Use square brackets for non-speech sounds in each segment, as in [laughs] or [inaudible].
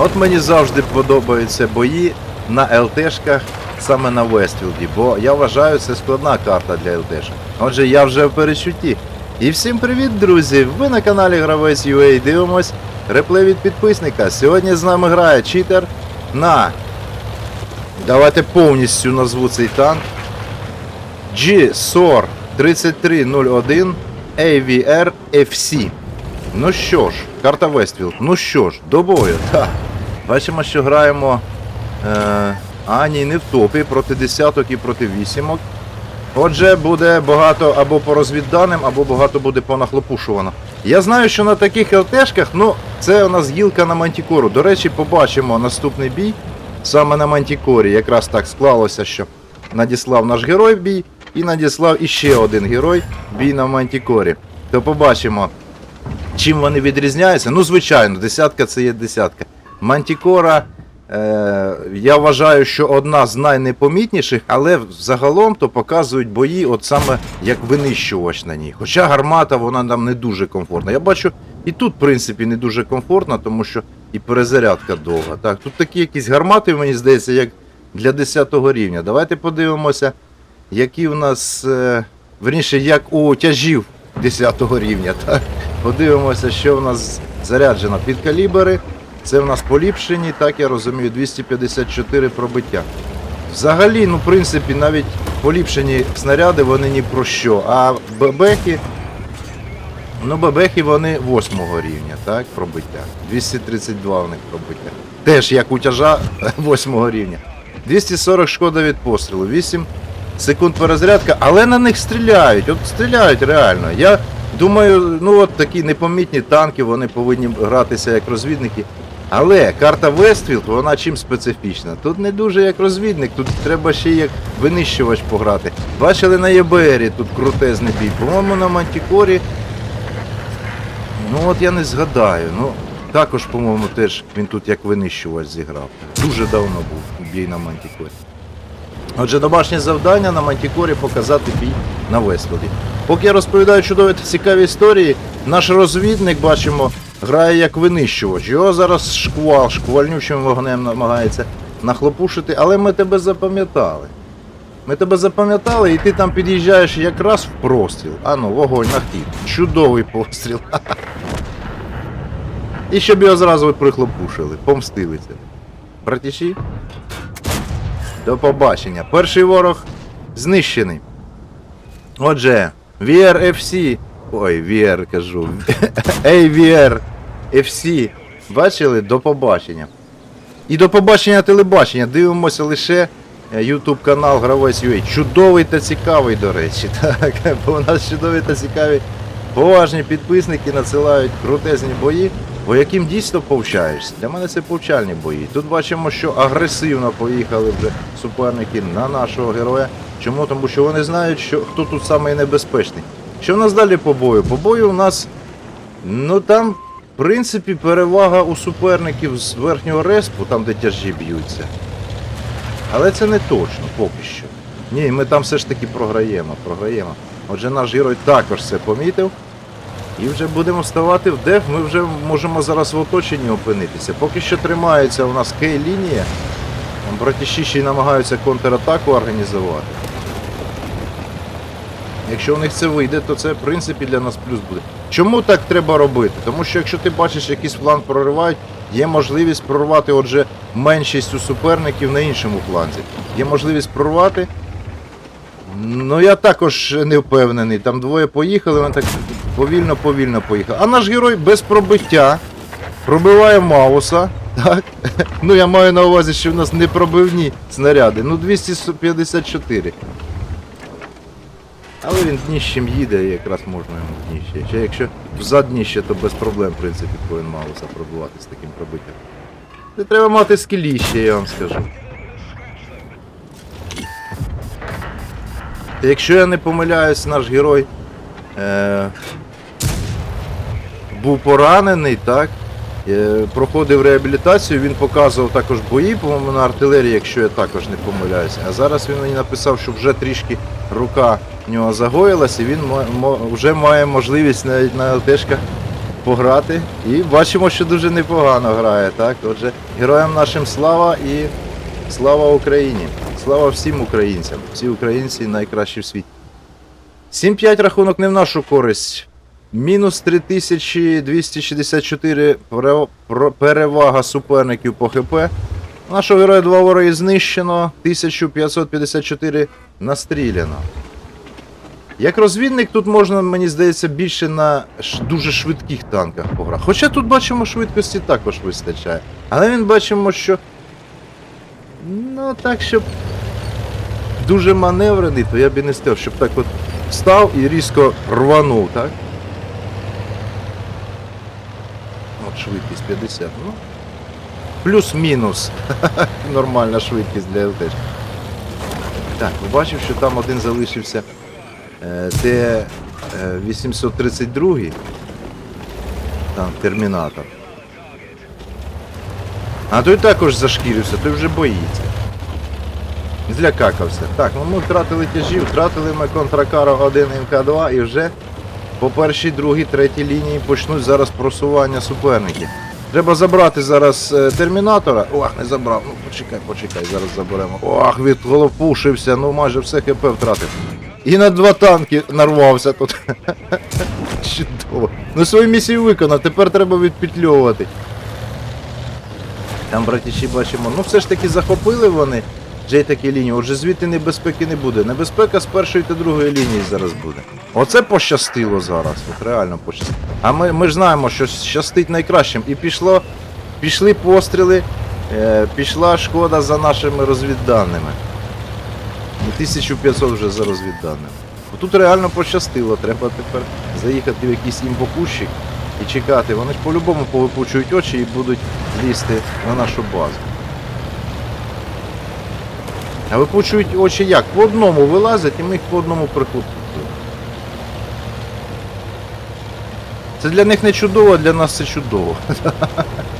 От мені завжди подобаються бої на ЛТшках саме на Вестфілді, бо я вважаю, це складна карта для ЛТшок. Отже, я вже в перечутті. І всім привіт, друзі! Ви на каналі Гравець UA дивимось реплей від підписника. Сьогодні з нами грає читер на. Давайте повністю назву цей танк. G-SOR 3301 AVR FC. Ну що ж, карта Вестфілд. Ну що ж, до бою. Так. Бачимо, що граємо. Е, а, ні, не в топі проти десяток і проти вісімок. Отже, буде багато або по розвідданим, або багато буде понахлопушувано. Я знаю, що на таких ЛТшках, ну, це у нас гілка на Мантікору. До речі, побачимо наступний бій саме на Мантікорі. Якраз так склалося, що надіслав наш герой бій і надіслав іще один герой бій на Мантікорі. То побачимо, чим вони відрізняються. Ну, звичайно, десятка це є десятка. Мантікора. Е, я вважаю, що одна з найнепомітніших, але загалом то показують бої, от саме як винищувач на ній. Хоча гармата вона нам не дуже комфортна. Я бачу, і тут, в принципі, не дуже комфортна, тому що і перезарядка довга. Так, тут такі якісь гармати, мені здається, як для 10 рівня. Давайте подивимося, які в нас. Е, верніше, як у тяжів 10 рівня. Так? Подивимося, що в нас заряджено під калібри. Це в нас поліпшені, так я розумію, 254 пробиття. Взагалі, ну, в принципі, навіть поліпшені снаряди, вони ні про що. А бебехи, ну, бебехи вони 8 рівня, так, пробиття. 232 в них пробиття. Теж як у тяжа 8 рівня. 240 шкода від пострілу, 8 секунд перезарядка, але на них стріляють. От стріляють реально. Я думаю, ну от такі непомітні танки, вони повинні гратися як розвідники. Але карта Вестфілд, вона чим специфічна? Тут не дуже як розвідник, тут треба ще як винищувач пограти. Бачили на ЄБРі тут крутезний бій. По-моєму, на Мантікорі. Ну от я не згадаю. Ну, також, по-моєму, теж він тут як винищувач зіграв. Дуже давно був бій на Мантікорі. Отже, домашнє завдання на Мантікорі показати бій на Вестфілді. Поки я розповідаю чудові та цікаві історії, наш розвідник, бачимо, грає як винищувач. Його зараз шквал, шквальнючим вогнем намагається нахлопушити, але ми тебе запам'ятали. Ми тебе запам'ятали, і ти там під'їжджаєш якраз в простріл. А ну, вогонь на хід. Чудовий постріл. [laughs] І щоб його зразу прихлопушили, помстилися. Братіші? До побачення. Перший ворог знищений. Отже, VRFC. Ой, VR кажу. AVR FC. Бачили? До побачення. І до побачення телебачення. Дивимося лише е, YouTube канал Гравець UA. Чудовий та цікавий, до речі. [laughs] Так, бо у нас чудові та цікаві поважні підписники надсилають крутезні бої, бо яким дійсно повчаєшся. Для мене це повчальні бої. Тут бачимо, що агресивно поїхали вже суперники на нашого героя. Чому? Тому що вони знають, що хто тут самий небезпечний. Що в нас далі по бою? По бою у нас, ну там, в принципі, перевага у суперників з верхнього респу, там де тяжі б'ються. Але це не точно, поки що. Ні, ми там все ж таки програємо, програємо. Отже, наш герой також це помітив. І вже будемо вставати в деф, ми вже можемо зараз в оточенні опинитися. Поки що тримається у нас кей-лінія. Братіші ще й намагаються контратаку організувати. Якщо у них це вийде, то це в принципі для нас плюс буде. Чому так треба робити? Тому що якщо ти бачиш якийсь фланг проривають, є можливість прорвати отже меншість у суперників на іншому фланзі. Є можливість прорвати. Ну я також не впевнений. Там двоє поїхали, вони так повільно-повільно поїхали. А наш герой без пробиття пробиває Мауса. Так? [laughs] Ну я маю на увазі, що в нас не пробивні снаряди. Ну 254. Але він дніщем їде якраз можна йому дніще. Ще якщо взад дніще, то без проблем, в принципі, повинен Мауса пробувати з таким пробиттям. Це треба мати скіліще, я вам скажу. Якщо я не помиляюсь, наш герой е, був поранений, так? Е, проходив реабілітацію, він показував також бої, по-моєму, на артилерії, якщо я також не помиляюся. А зараз він мені написав, що вже трішки рука в нього загоїлась, і він вже має можливість навіть на ЛТшках пограти. І бачимо, що дуже непогано грає. Так? Отже, героям нашим слава і слава Україні. Слава всім українцям. Всі українці найкращі в світі. 7-5 рахунок не в нашу користь. Мінус 3264 перевага суперників по ХП. Нашого героя два вороги знищено, 1554 настріляно. Як розвідник тут можна, мені здається, більше на дуже швидких танках пограти. Хоча тут бачимо, швидкості також вистачає. Але він бачимо, що. Ну, так, щоб дуже маневрений, то я б не став, щоб так от став і різко рванув, так? От швидкість 50. Ну. Плюс-мінус. [laughs] Нормальна швидкість для ЛТ. Так, побачив, що там один залишився. Е, Т 832 там термінатор. А той також зашкірився, той вже боїться. Злякакався. Так, ну ми втратили тяжі, втратили ми контракаро 1 МК2 і вже по першій, другій, третій лінії почнуть зараз просування суперників. Треба забрати зараз е, термінатора. Ох, не забрав. Ну почекай, почекай, зараз заберемо. Ох, відголопушився, ну майже все ХП втратив. І на два танки нарвався тут. [laughs] Чудово. Ну свою місію виконав, тепер треба відпетльовувати. Там, братіші, бачимо, ну все ж таки захопили вони Джей такі лінії, отже звідти небезпеки не буде. Небезпека з першої та другої лінії зараз буде. Оце пощастило зараз, от реально пощастило. А ми, ми ж знаємо, що щастить найкращим. І пішло, пішли постріли, е, пішла шкода за нашими розвідданими. Ну, 1500 вже за розвідданими. Тут реально пощастило, треба тепер заїхати в якийсь імбокущик і чекати. Вони ж по-любому повипучують очі і будуть лізти на нашу базу. А випучують очі як? По одному вилазять і ми їх по одному прихлопуємо. Це для них не чудово, а для нас це чудово. [laughs]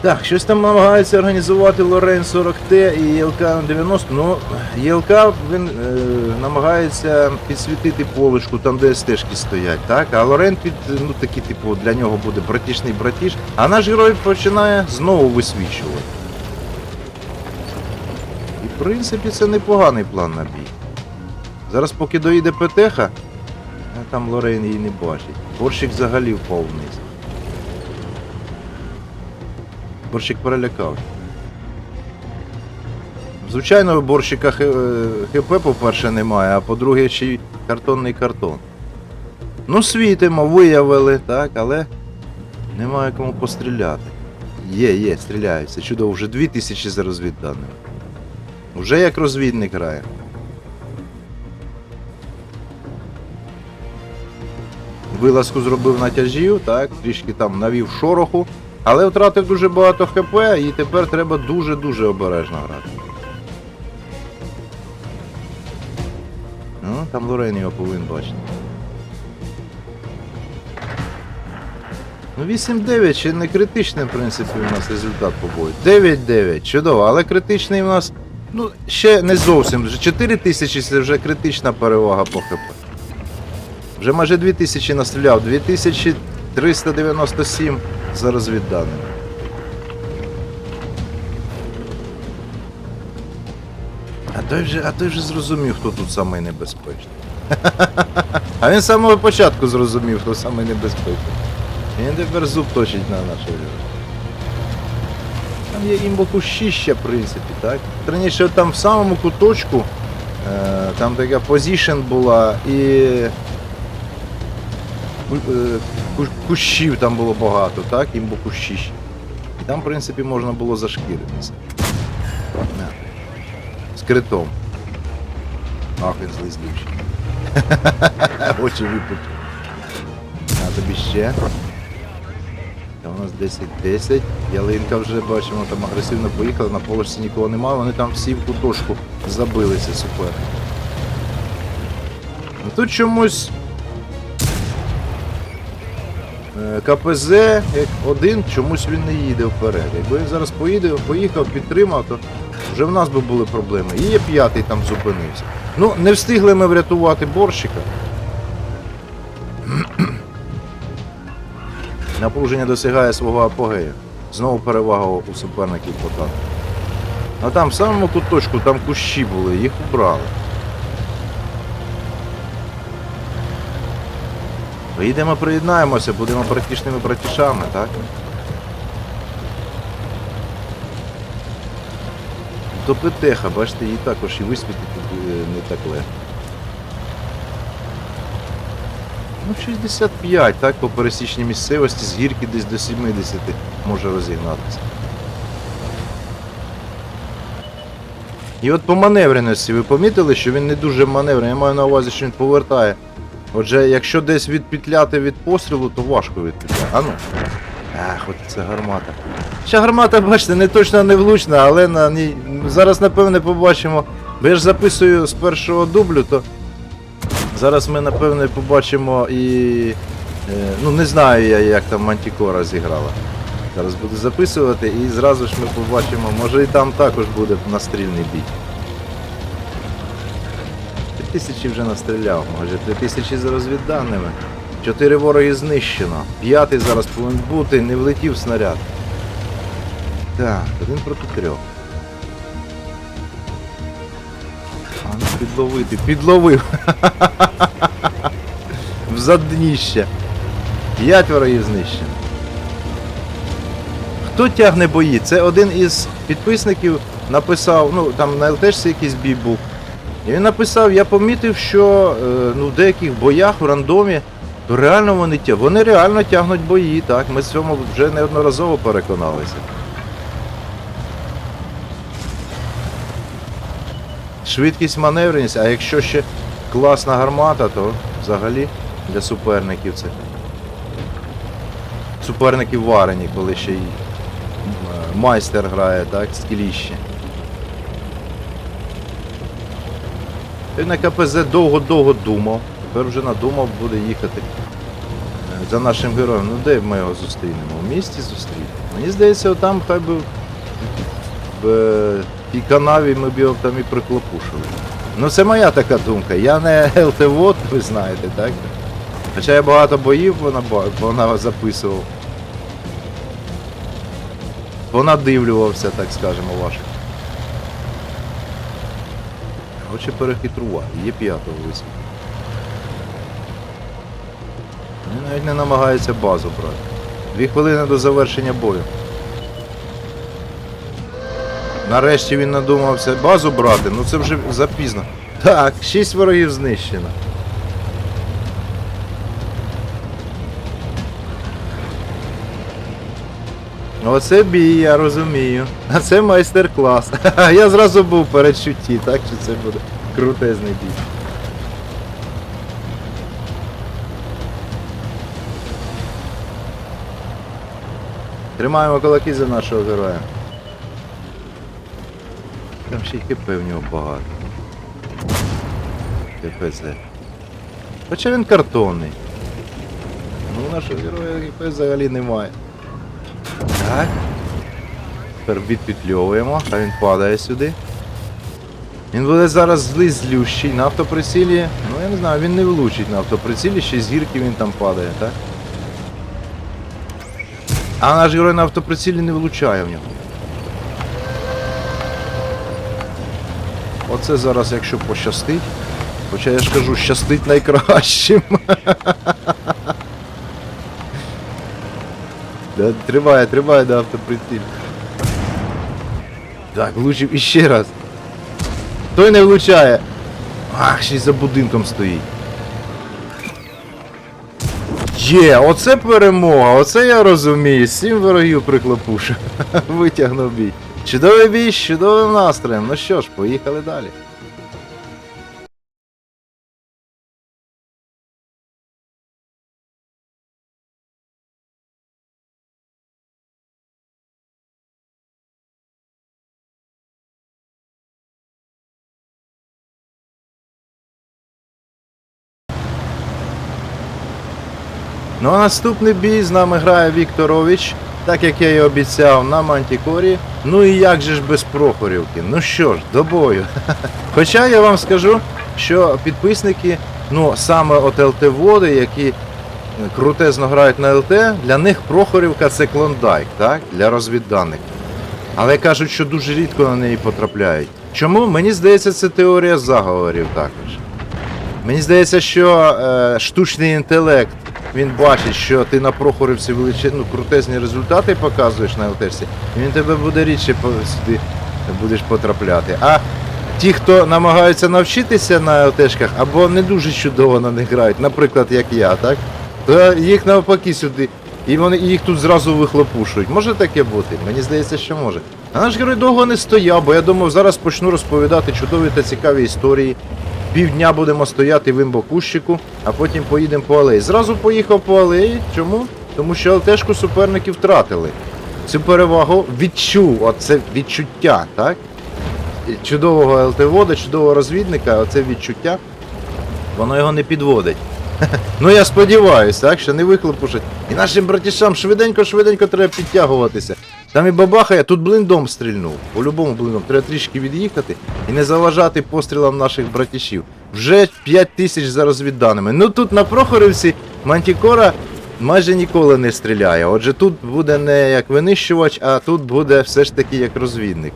Так, щось там намагається організувати Лорен 40Т і ЄЛК 90. Ну, ЄЛК він е, намагається підсвітити полишку там, де стежки стоять, так? А Лорен під, ну такий, типу, для нього буде братішний братіш. А наш герой починає знову висвічувати. І в принципі це непоганий план на бій. Зараз поки доїде ПТХ, там Лорен її не бачить. Борщик взагалі впав вниз. Борщик перелякав. Звичайно, борщика е, ХП, по-перше, немає, а по-друге, ще й картонний картон. Ну, світимо, виявили, так, але немає кому постріляти. Є, є, стріляються. Чудово, вже 2000 за розвідданими. Вже як розвідник грає. Вилазку зробив на тяжів, так, трішки там навів шороху, але втратив дуже багато ХП і тепер треба дуже-дуже обережно грати. Ну, там Лорен його повинен бачити. Ну, 8-9 ще не критичний, в принципі, у нас результат по бою. 9-9, чудово, але критичний у нас, ну, ще не зовсім. Вже 4 тисячі це вже критична перевага по ХП. Вже майже 2000 настріляв, 2397 за розвідданими. А той вже, а той вже зрозумів, хто тут самий небезпечний. [laughs] А він з самого початку зрозумів, хто самий небезпечний. Він тепер зуб точить на героя. Там є імбокущище, в принципі, так? Раніше там в самому куточку, е, там така позішн була і е, кущів там було багато, так? Імбокущище. І там, в принципі, можна було зашкіритися. З критом. Ах, він злизнючий. [laughs] Очі випуть. А тобі ще. Та у нас 10-10. Ялинка вже бачимо, там агресивно поїхала, на поверсі нікого немає, вони там всі в кутошку забилися супер. Ну, Тут чомусь КПЗ як один, чомусь він не їде вперед. Якби він зараз поїде, поїхав, підтримав, то вже в нас би були проблеми. І є п'ятий там зупинився. Ну, не встигли ми врятувати борщика. [clears throat] Напруження досягає свого апогею. Знову перевага у суперників по. А там в самому куточку там кущі були, їх убрали. Поїдемо, приєднаємося, будемо братішними братішами, так? То Петеха, бачите, її також і висвітити не так легко. Ну, 65, так, по пересічній місцевості, з гірки десь до 70 може розігнатися. І от по маневреності ви помітили, що він не дуже маневрений. Я маю на увазі, що він повертає. Отже, якщо десь відпетляти від пострілу, то важко відпетляти. А ну. Ах, от це гармата. Ще гармата, бачите, не точно не влучна, але на ній. Зараз, напевне, побачимо. Бо я ж записую з першого дублю, то зараз ми, напевне, побачимо і. е, Ну, не знаю я, як там Мантікора зіграла. Зараз буду записувати і зразу ж ми побачимо, може і там також буде настрільний бій. 3000 вже настріляв, може 3000 за розвідданими. Чотири вороги знищено. П'ятий зараз повинен бути, не влетів снаряд. Так, один проти трьох. А ну підловити, підловив. [laughs] В задніще. П'ять ворогів знищено. Хто тягне бої? Це один із підписників написав, ну там на ЛТшці якийсь бій був. І він написав, я помітив, що е, ну, в деяких боях в рандомі, то реально вони тягнуть. Вони реально тягнуть бої, так. Ми з цьому вже неодноразово переконалися. Швидкість маневреність, а якщо ще класна гармата, то взагалі для суперників це. Суперників варені, коли ще й е, майстер грає, так, скіліще. Ти на КПЗ довго-довго думав. Тепер вже надумав буде їхати е, за нашим героєм. Ну де ми його зустрінемо? В місті зустрінемо. Мені здається, там хай би в е, тій канаві ми б його там і приклопушили. Ну це моя така думка. Я не ЛТВОД, ви знаєте, так? Хоча я багато боїв вона, вона записував. Понадивлювався, так скажемо, ваших. Хоче перехитрувати, є п'ятого висвіт. Він навіть не намагається базу брати. Дві хвилини до завершення бою. Нарешті він надумався базу брати, ну це вже запізно. Так, шість ворогів знищено. Оце бій, я розумію. А це майстер-клас. [laughs] Я зразу був в передчутті, так що це буде крутезний бій. Тримаємо кулаки за нашого героя. Там ще й ХП в нього багато. ХПЗ. Хоча він картонний. Ну, нашого героя ХП взагалі немає. Так. Тепер відпетльовуємо, а він падає сюди. Він буде зараз злий злющий на автоприцілі. Ну я не знаю, він не влучить на автоприцілі, ще з гірки він там падає, так? А наш герой на автоприцілі не влучає в нього. Оце зараз, якщо пощастить. Хоча я ж кажу, щастить найкращим. [laughs] Да, триває, триває до автоприціль. Так, влучив іще раз. Той не влучає. Ах, ще й за будинком стоїть. Є, оце перемога, оце я розумію. Сім ворогів приклопушу. [laughs] Витягнув бій. Чудовий бій з чудовим настроєм. Ну що ж, поїхали далі. Ну а наступний бій з нами грає Вікторович, так як я і обіцяв на Мантікорі. Ну і як же ж без Прохорівки? Ну що ж, до бою. [laughs] Хоча я вам скажу, що підписники, ну саме от ЛТ-води, які крутезно грають на ЛТ, для них Прохорівка це клондайк, так? Для розвідданих. Але кажуть, що дуже рідко на неї потрапляють. Чому? Мені здається, це теорія заговорів також. Мені здається, що е, штучний інтелект він бачить, що ти на Прохорівці величезні, ну, крутезні результати показуєш на ЛТшці, і він тебе буде рідше сюди будеш потрапляти. А ті, хто намагаються навчитися на ЛТшках або не дуже чудово на них грають, наприклад, як я, так? То їх навпаки сюди. І вони їх тут зразу вихлопушують. Може таке бути? Мені здається, що може. А наш герой довго не стояв, бо я думав, зараз почну розповідати чудові та цікаві історії. Півдня будемо стояти в імбокущику, а потім поїдемо по алеї. Зразу поїхав по алеї. Чому? Тому що ЛТшку суперники втратили. Цю перевагу відчув, оце відчуття, так? Чудового ЛТ-вода, чудового розвідника, оце відчуття, воно його не підводить. [laughs] Ну я сподіваюся, так, що не вихлопушать. І нашим братішам швиденько-швиденько треба підтягуватися. Там і бабахає, тут блиндом стрільнув. По-любому блиндом. Треба трішки від'їхати і не заважати пострілам наших братішів. Вже 5 тисяч за розвідданими. Ну тут на Прохорівці Мантікора майже ніколи не стріляє. Отже, тут буде не як винищувач, а тут буде все ж таки як розвідник.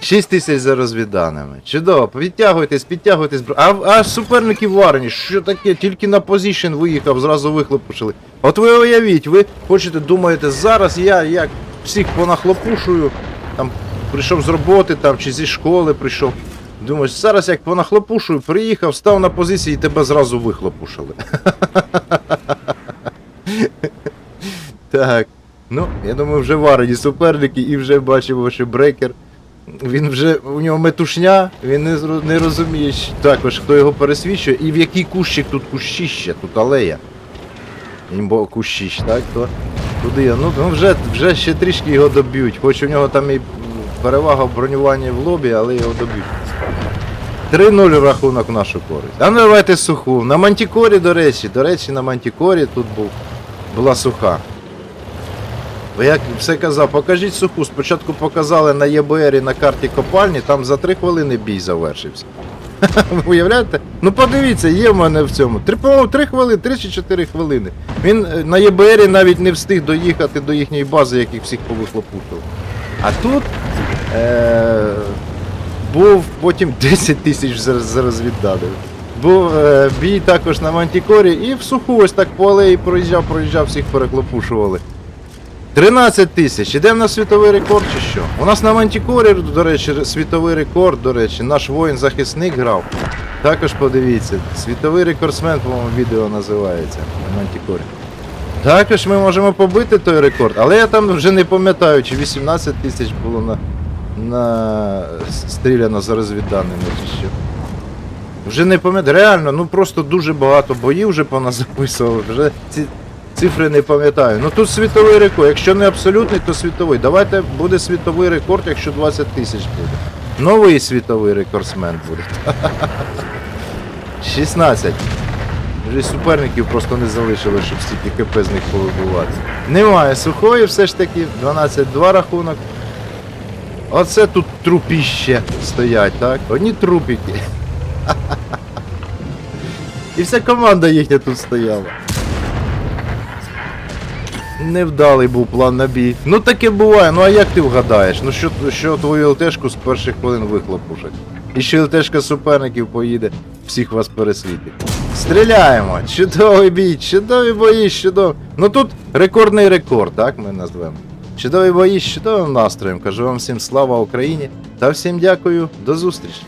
6 тисяч за розвідданими. Чудово, підтягуйтесь, підтягуйтесь. А, а суперники варені, що таке? Тільки на позішн виїхав, зразу вихлопушили. От ви уявіть, ви хочете, думаєте, зараз я як всіх понахлопушую, там прийшов з роботи там чи зі школи прийшов. Думаєш, зараз як понахлопушую, приїхав, став на позиції і тебе зразу вихлопушили. [laughs] Так. Ну, я думаю, вже варені суперники і вже бачимо, що брекер. Він вже у нього метушня, він не, не розуміє також, хто його пересвідчує, і в який кущик тут кущище, тут алея. Імбо кущищ, так? То туди. Ну, ну вже, вже ще трішки його доб'ють. Хоч у нього там і перевага в бронюванні в лобі, але його доб'ють. 3-0 рахунок в нашу користь. А ну давайте суху. На Мантікорі, до речі, до речі, на Мантікорі тут був, була суха. Бо як все казав, покажіть суху. Спочатку показали на ЄБРі на карті копальні, там за 3 хвилини бій завершився. [laughs] Уявляєте? Ну подивіться, є в мене в цьому. Три, по-моєму, 3 хвилини, 3 чи 4 хвилини. Він е, на ЄБРі навіть не встиг доїхати до їхньої бази, яких всіх повихлопушив. А тут е- був потім [laughs] 10 тисяч за, за. Був е, бій також на Мантікорі і в суху ось так по алеї проїжджав, проїжджав, всіх переклопушували. 13 тисяч. Ідемо на світовий рекорд чи що? У нас на Мантікорі, до речі, світовий рекорд, до речі, наш воїн-захисник грав. Також подивіться, світовий рекордсмен, по-моєму, відео називається на Мантікорі. Також ми можемо побити той рекорд, але я там вже не пам'ятаю, чи 18 тисяч було на, на стріляно за розвідданими чи що. Вже не пам'ятаю. Реально, ну просто дуже багато боїв вже поназаписували. Вже ці цифри не пам'ятаю. Ну тут світовий рекорд. Якщо не абсолютний, то світовий. Давайте буде світовий рекорд, якщо 20 тисяч буде. Новий світовий рекордсмен буде. [laughs] 16. Вже суперників просто не залишили, щоб стільки КП з них повибивати. Немає сухої, все ж таки, 12-2 рахунок. Оце тут трупіще стоять, так? Одні трупики. [laughs] І вся команда їхня тут стояла. Невдалий був план на бій. Ну таке буває, ну а як ти вгадаєш? Ну що, що твою ЛТшку з перших хвилин вихлопушать? І ще ЛТшка суперників поїде, всіх вас переслідить. Стріляємо! Чудовий бій, чудові бої, чудові. Ну тут рекордний рекорд, так ми назвемо. Чудові бої з чудовим настроєм. Кажу вам всім слава Україні та всім дякую, до зустрічі!